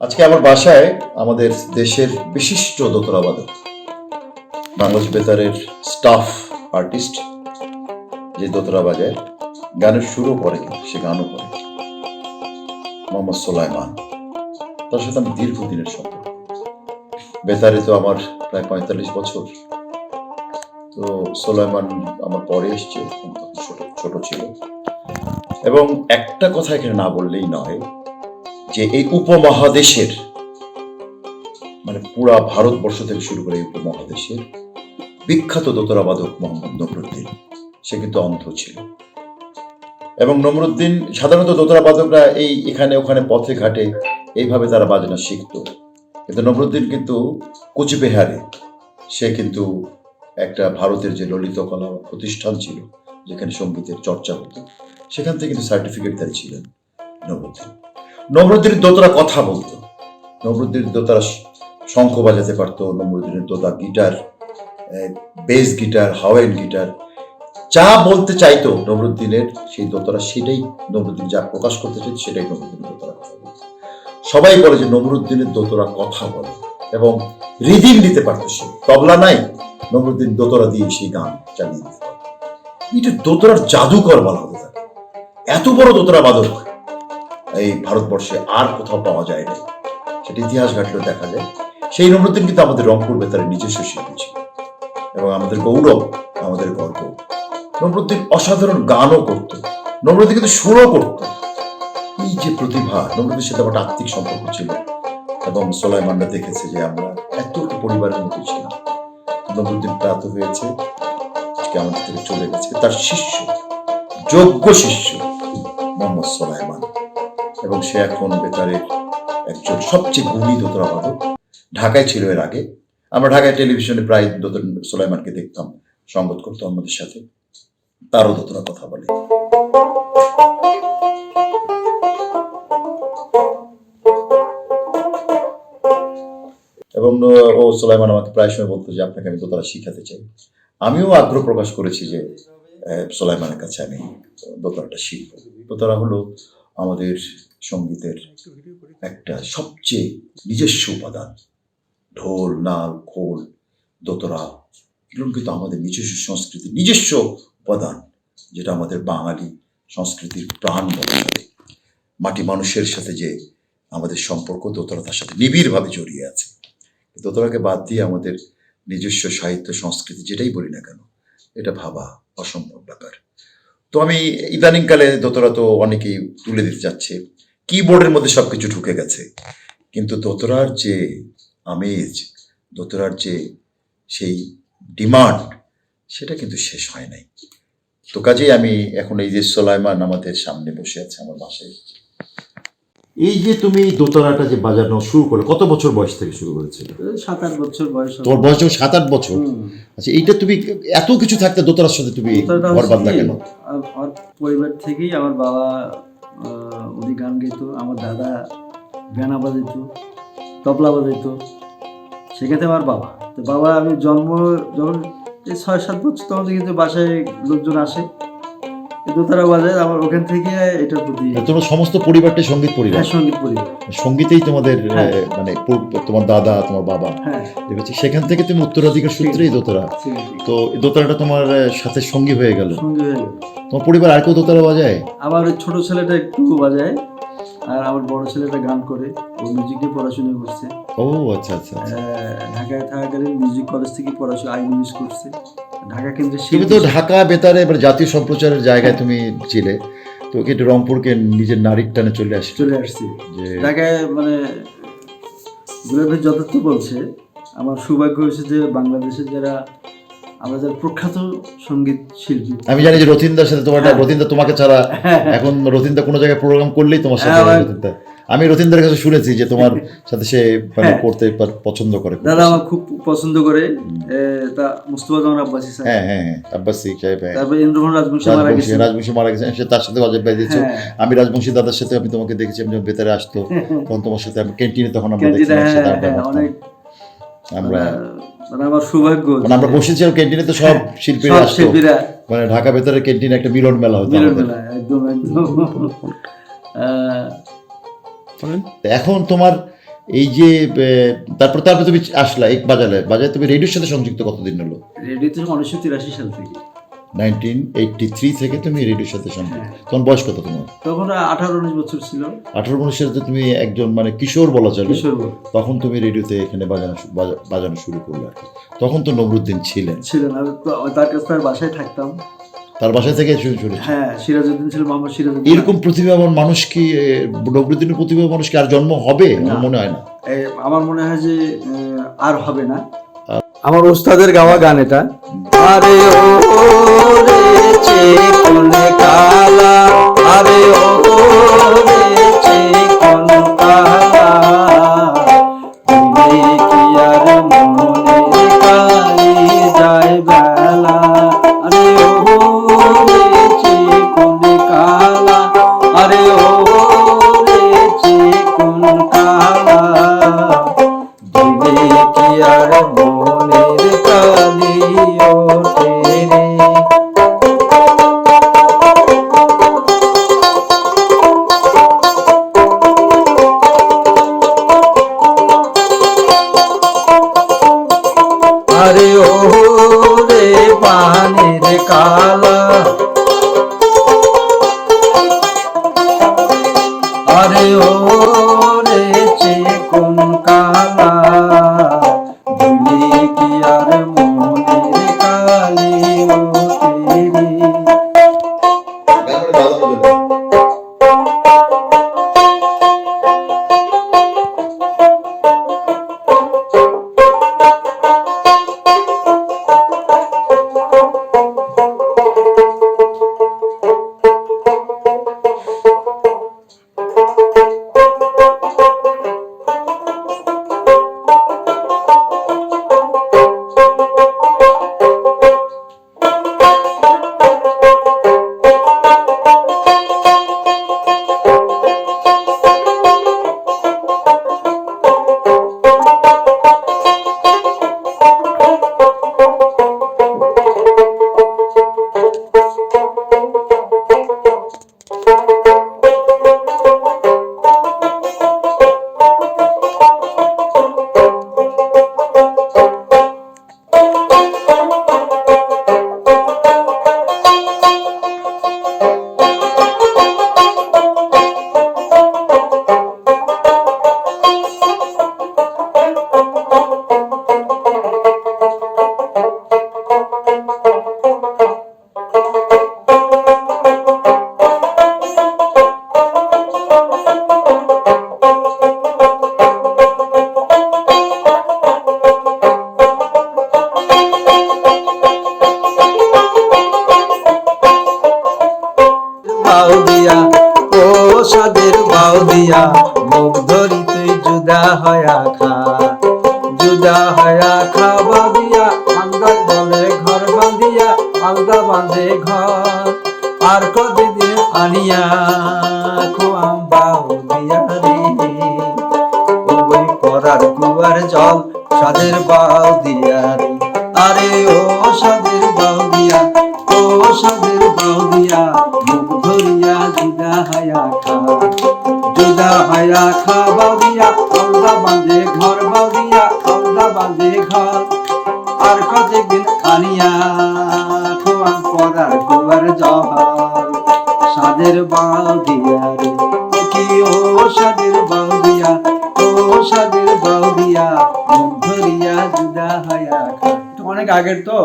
আজকে আমার বাসায় আমাদের দেশের বিশিষ্ট দোতরাবাদক বাংলাদেশ বেতারের স্টাফ আর্টিস্ট যে দোতরা বাজায়, গানের সুরও করে সে গানও করে মোহাম্মদ সোলাইমান, তার সাথে আমি দীর্ঘদিনের সম্পর্ক। বেতারে তো আমার প্রায় পঁয়তাল্লিশ বছর। তো সোলাইমান আমার পরে এসছে ছোট ছিল। এবং একটা কথা এখানে না বললেই নয় যে এই উপমহাদেশের মানে পুরা ভারতবর্ষ থেকে শুরু করে এই উপমহাদেশের বিখ্যাত দোতরাবাদক মোহাম্মদ নমরুদ্দিন, সে কিন্তু অন্ধ ছিল। এবং নমরুদ্দিন সাধারণত দোতরাবাদকরা এই এখানে ওখানে পথে ঘাটে এইভাবে তারা বাজনা শিখতো। কিন্তু নমরুদ্দিন কিন্তু কোচবিহারে সে কিন্তু একটা ভারতের যে ললিত কলা প্রতিষ্ঠান ছিল, যেখানে সঙ্গীতের চর্চা হতো, সেখান থেকে কিন্তু সার্টিফিকেট সার্টিফিকেটধারী ছিলেন নমরুদ্দিন দোতরা কথা বলতো। নমরুদ্দিনের দোতারা শঙ্খ বাজাতে পারতো নমরুদ্দিনের দোতা guitar bass guitar, Hawaiian guitar, যা বলতে চাইতো নবরুদ্দিনের, সেই দোতরা সেটাই নমরুদ্দিন যা প্রকাশ করতে চাইতো সেটাই নমরুদ্দিনের দোতরা কথা বলতো। সবাই বলে যে নবরুদ্দিনের দোতরা কথা বলে এবং রিদিম দিতে পারতো সে। তবলা নাই নমরুদ্দিন দোতরা দিয়ে সেই গান চালিয়ে দিতে। পারতো এটা দোতরার জাদুকর বলা হতো এত বড় দোতরা বাদক এই ভারতবর্ষে আর কোথাও পাওয়া যায় না সেটা ইতিহাস ঘাটলেও দেখা যায়। সেই নমরুদ্দিন কিন্তু আমাদের রংপুর বেতারের নিজস্ব শিল্পী ছিল। এবং আমাদের গৌরব, আমাদের গর্ব। নমরুদ্দিন অসাধারণ গানও করত। নমরুদ্দিন কিন্তু সুরও করত। এই যে প্রতিভা নমরুদ্দিনের সাথে আমার আত্মিক সম্পর্ক ছিল। এবং সোলাইমানরা দেখেছে যে আমরা এত একটা পরিবারের মতো ছিলাম। নমরুদ্দিন প্রাত হয়েছে, আজকে আমাদের থেকে চলে গেছে। তার শিষ্য, যোগ্য শিষ্য মোহাম্মদ সোলাইমান এবং সে এখন বেতারের একজন সবচেয়ে গুণী দোতরা বাদক ঢাকায় ছিল এর আগে। আমরা ঢাকায় টেলিভিশনে প্রায় দোতর সোলাইমানকে দেখতাম সঙ্গত করতো আমাদের সাথে। তারও দোতরা কথা বলে। এবং, ও সোলাইমান আমাকে প্রায় সময় বলতো যে, আপনাকে আমি দোতরা শিখাতে চাই। আমিও আগ্রহ প্রকাশ করেছি যে সোলাইমানের কাছে আমি দোতরাটা শিখব। দোতরা হলো আমাদের সঙ্গীতের একটা সবচেয়ে নিজস্ব উপাদান। ঢোল, নাল, খোল দোতরা এগুলো কিন্তু আমাদের নিজস্ব সংস্কৃতি নিজস্ব উপাদান, যেটা আমাদের বাঙালি সংস্কৃতির প্রাণ বলা মাটি মানুষের সাথে যে আমাদের সম্পর্ক দোতরা তার সাথে নিবিড়ভাবে জড়িয়ে আছে। দোতরাকে বাদ দিয়ে আমাদের নিজস্ব সাহিত্য, সংস্কৃতি, যেটাই বলি না কেন, এটা ভাবা অসম্ভব ব্যাপার। তো আমি ইদানিংকালে দোতরা তো অনেকেই তুলে দিতে যাচ্ছে। কিবোর্ডের মধ্যে সব কিছু ঢুকে গেছে। কিন্তু দোতরার যে আমেজ দোতরার যে সেই ডিমান্ড সেটা কিন্তু শেষ হয় নাই। তো কাজেই আমি এখন এই যে সোলাইমান আমাদের সামনে বসে আছে, আমার বাসায়। এই যে তুমি দোতরাটা যে বাজানো শুরু করলে কত বছর বয়স থেকে শুরু করেছিল? সাত আট বছর বয়স। তোমার বয়স যখন সাত আট বছর? আচ্ছা এইটা তুমি এত কিছু থাকতে দোতরার সাথে তুমি ঘর বাঁধলা কেন? আমার পরিবার থেকেই আমার বাবা উনি গান গাইতো আমার দাদা গানা বাজাইতো তবলা বাজাইতো। সেক্ষেত্রে আমার বাবা। তো বাবা আমি জন্ম যখন ছয় সাত বছর তখন কিন্তু বাসায় লোকজন আসে। এই দোতারা বাজায় আমার ওখান থেকে এটার প্রতি তোমার সমস্ত পরিবারটাই সংগীত পরিবার? হ্যাঁ, সংগীত পরিবার। সঙ্গীতেই তোমাদের হ্যাঁ। মানে তোমার দাদা তোমার বাবা। হ্যাঁ। দেখেছি সেখান থেকে তুমি উত্তরাধিকার সূত্রেই দোতরা। তো দোতারাটা তোমার সাথে সঙ্গী হয়ে গেল। তোমার পরিবার আর কেউ দোতারা বাজায়? আমার ছোট ছেলেটা একটু বাজায় আর আমার বড় ছেলেটা গান করে। ও মিউজিক নিয়ে পড়াশোনা করছে। ও আচ্ছা আচ্ছা আচ্ছা। ঢাকায় থাকাকালীন মিউজিক কলেজ থেকে পড়াশোনা আই মিউজিক করছে ঢাকা কেন্দ্রে তুমি তো ঢাকা বেতারে এবার জাতীয় সম্প্রচারের জায়গায় তুমি ছিলে। তো কিন্তু রংপুরকে নিজের নারীর টানে চলে চলে আসছে। ঢাকায় মানে গুলাব ভাই যথার্থ বলছে আমার সৌভাগ্য হয়েছে যে বাংলাদেশের যারা আমরা যারা প্রখ্যাত সংগীত শিল্পী। আমি জানি যে রথিনদার সাথে তোমার হ্যাঁ। রথিনদা তোমাকে ছাড়া এখন রথিনদা কোনো জায়গায় প্রোগ্রাম করলেই তোমার সাথে হ্যাঁ, রথিনদা। আমি রথিনদার কাছে শুনেছি যে তোমার সাথে সে মানে হ্যাঁ। করতে পছন্দ করে দাদা আমার খুব পছন্দ করে তা মুস্তফা জামান আব্বাসী স্যার। হ্যাঁ হ্যাঁ হ্যাঁ আব্বাস সাহেব হ্যাঁ। তারপরে ইন্দ্রমোহন রাজবংশী মারা গেছে। রাজবংশী মারা গেছেন সে তার সাথে অজয় ভাই হ্যাঁ। আমি রাজবংশী দাদার সাথে আমি তোমাকে দেখেছি আমি যখন বেতারে আসতো তখন তোমার সাথে আমি ক্যান্টিনে তখন আমরা হ্যাঁ হ্যাঁ, মারতাম। অনেক আমরা মানে আমার সৌভাগ্য মানে আমরা বসেছিলাম ক্যান্টিনে তো সব শিল্পীরা আসতো। মানে ঢাকা ভেতরে ক্যান্টিনে একটা মিলন মেলা হতো মিলন মেলা একদম একদম। এখন তোমার এই যে তারপর তারপর তুমি আসলা এক বাজারে। বাজারে তুমি রেডিওর সাথে সংযুক্ত কতদিন হলো? রেডিওতে উনিশশো তিরাশি সাল থেকে। নাইনটিন এইটটি থ্রি থেকে তুমি রেডিওর সাথে সংযুক্ত। তখন বয়স কত তোমার? তখন আঠারো উনিশ বছর ছিল। আঠারো উনিশের যে তুমি একজন মানে কিশোর বলা চলে। কিশোর তখন তুমি রেডিওতে এখানে বাজানো বাজানো শুরু করলে আর কি। তখন তো নবরুদ্দিন ছিলেন। ছিলেন। আমি তো তার কাছে তার বাসায় থাকতাম। তার বাসা থেকে শুরু শুরু হ্যাঁ সিরাজউদ্দিন ছিল মোহাম্মদ সিরাজউদ্দিন। এরকম প্রতিভাবান মানুষ কি নবরুদ্দিনের প্রতিভাবান মানুষ কি আর জন্ম হবে আমার মনে হয় না। আমার মনে হয় যে আহ, আর হবে না। আমার ওস্তাদের গাওয়া গান এটা। আরে ও রে চে কোনে কালা। আরে ও আরে জুদা হয়া খা। জুদা হয়া খাওয়া দিয়া আন্দাজ বলে ঘর বাঁধিয়া আলদা বাঁধে ঘর। আর কতদিন আনিয়া খোয়াম বাউ দিয়া রে। ওই পরার কুয়ার জল সাদের বাউ দিয়া রে। আরে ও সাদের বাউ দিয়া, ও সাদের বাউ দিয়া, মুখ ধরিয়া জুদা হায়া খা। হায়া খা বাউ দিয়া আলদা বাঁধে ঘর বাউ দিয়া আলদা বাঁধে ঘর। আর কতদিন আনিয়া খোয়া পরার কুয়ার জল সাদের বাউ দিয়া রে, কি ও সাদের বাউ দিয়া, ও সাদের বাউ দিয়া, মুখ ধরিয়া জুদা হায়া খা অনেক আগের তো।